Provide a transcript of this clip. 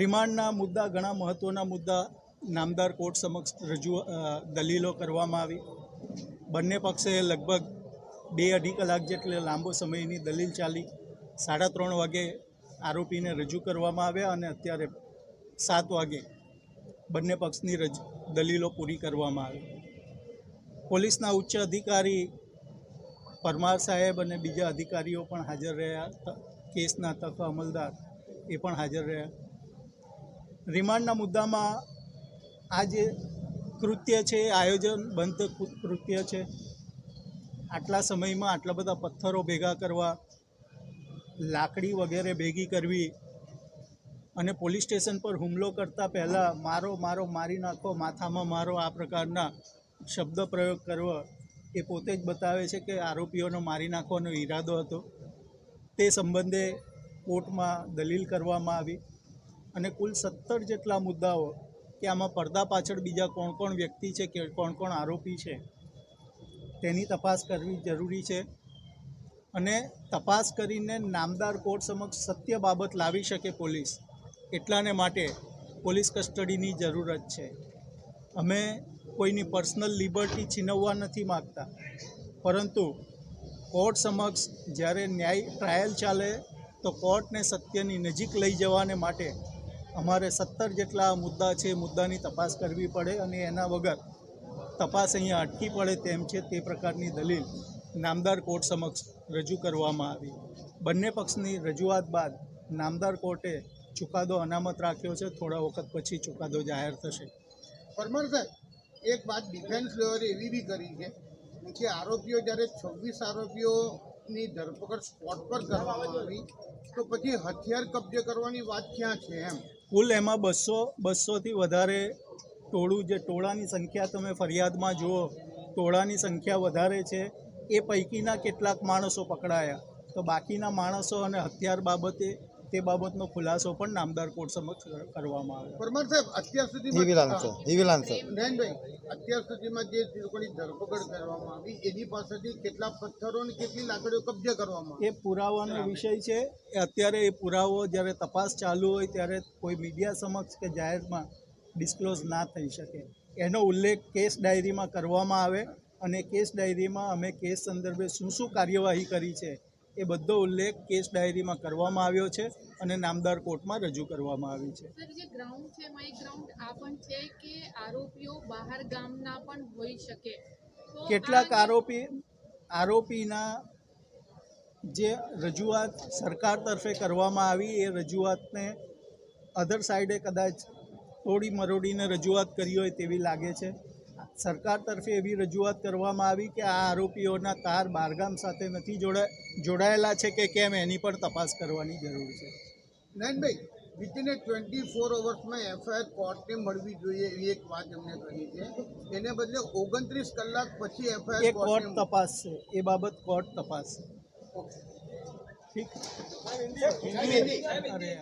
રિમાન્ડના મુદ્દા, ઘણા મહત્ત્વના મુદ્દા નામદાર કોર્ટ સમક્ષ રજૂ દલીલો કરવામાં આવી. બંને પક્ષે લગભગ બે અઢી કલાક જેટલે લાંબો સમયની દલીલ ચાલી. સાડા ત્રણ વાગે આરોપીને રજૂ કરવામાં આવ્યા અને અત્યારે સાત વાગે બંને પક્ષની રજ, દલીલો પૂરી કરવામાં આવી. પોલીસના ઉચ્ચ અધિકારી પરમાર સાહેબ અને બીજા અધિકારીઓ પણ હાજર રહ્યા. કેસના તક અમલદાર એ પણ હાજર રહ્યા. રિમાન્ડના મુદ્દામાં આ જે કૃત્ય છે, એ આયોજનબંધ કૃ- કૃત્ય છે. આટલા સમયમાં આટલા બધા પથ્થરો ભેગા કરવા, લાકડી વગેરે ભેગી કરવી અને પોલીસ સ્ટેશન પર હુમલો કરતાં પહેલાં મારો મારો મારી નાખો, માથામાં મારો આ પ્રકારના શબ્દ પ્રયોગ કરવો એ પોતે જ બતાવે છે કે આરોપીઓનો મારી નાખવાનો ઈરાદો હતો. તે સંબંધે કોર્ટમાં દલીલ કરવામાં આવી અને કુલ સત્તર જેટલા મુદ્દાઓ કે આમાં પડદા પાછળ બીજા કોણ કોણ વ્યક્તિ છે કે કોણ કોણ આરોપી છે, તેની તપાસ કરવી જરૂરી છે અને તપાસ કરીને નામદાર કોર્ટ સમક્ષ સત્ય બાબત લાવી શકે પોલીસ. એટલાને માટે પોલીસ કસ્ટડીની જરૂરત છે. અમે કોઈની પર્સનલ લિબર્ટી છીનવવા નથી માગતા. પરંતુ કોર્ટ સમક્ષ જ્યારે ન્યાય ટ્રાયલ ચાલે, તો કોર્ટને સત્યની નજીક લઈ જવાને માટે અમારે સત્તર જેટલા મુદ્દા છે મુદ્દાની તપાસ કરવી પડે અને એના વગર તપાસ અહીંયા અટકી પડે તેમ છે તે પ્રકારની દલીલ નામદાર કોર્ટ સમક્ષ રજૂ કરવામાં આવી. બંને પક્ષની રજૂઆત બાદ નામદાર કોર્ટે ચુકાદો અનામત રાખ્યો છે. થોડા વખત પછી ચુકાદો જાહેર થશે. પરમાર સાહેબ એક વાત ડિફેન્સ લોયરે એવી બી કરી છે કે આરોપીઓ જ્યારે છવ્વીસ આરોપીઓની ધરપકડ સ્પોટ પર કરવામાં આવી, તો પછી હથિયાર કબજે કરવાની વાત ક્યાં છે એમ? કુલ એમાં બસો, બસોથી વધારે ટોળું જે ટોળાની સંખ્યા તમે ફરિયાદમાં જુઓ, ટોળાની સંખ્યા વધારે છે. એ પૈકીના કેટલાક માણસો પકડાયા. તો બાકીના માણસો અને હથિયાર બાબતે તે બાબતનો ખુલાસો પણ નામદાર કોર્ટ સમક્ષ કરવામાં આવે પરમાર સાહેબ અત્યાર સુધી અત્યાર સુધીમાં જે લોકોની ધરપકડ કરવામાં આવી એની પાસેથી કેટલા પથ્થરો અને કેટલી લાકડીઓ કબજે કરવામાં એ પુરાવાનો વિષય છે. એ અત્યારે એ પુરાવો જ્યારે તપાસ ચાલુ હોય ત્યારે કોઈ મીડિયા સમક્ષ કે જાહેરમાં ડિસ્ક્લોઝ ના થઈ શકે. એનો ઉલ્લેખ કેસ ડાયરીમાં કરવામાં આવે અને કેસ ડાયરીમાં અમે કેસ સંદર્ભે શું શું કાર્યવાહી કરી છે એ બધો ઉલ્લેખ કેસ ડાયરીમાં કરવામાં આવ્યો છે અને નામદાર કોર્ટમાં રજૂ કરવામાં આવી છે. સર જે ગ્રાઉન્ડ છે એમાં ગ્રાઉન્ડ આ પણ છે કે આરોપીઓ બહાર ગામના પણ હોઈ શકે. કેટલાક આરોપી આરોપીના જે રજૂઆત સરકાર તરફે કરવામાં આવી એ રજૂઆતને અધર સાઈડે કદાચ તોડી મરોડીને રજૂઆત કરી હોય તેવી લાગે છે. સરકાર તરફે એવી રજૂઆત કરવામાં આવી કે આ આરોપીઓના તાર બારગામ સાથે નથી જોડા જોડાયેલા છે કે કેમ એની પણ તપાસ કરવાની જરૂર છે. Nayanbhai within a twenty four અવર્સમાં FIR કોર્ટને મળવી જોઈએ એવી એક વાત એમને કરી છે. એને બદલે ઓગણત્રીસ કલાક પછી એફઆઈઆર કોર્ટ તપાસ છે. એ બાબત કોર્ટ તપાસ ઠીક. અરે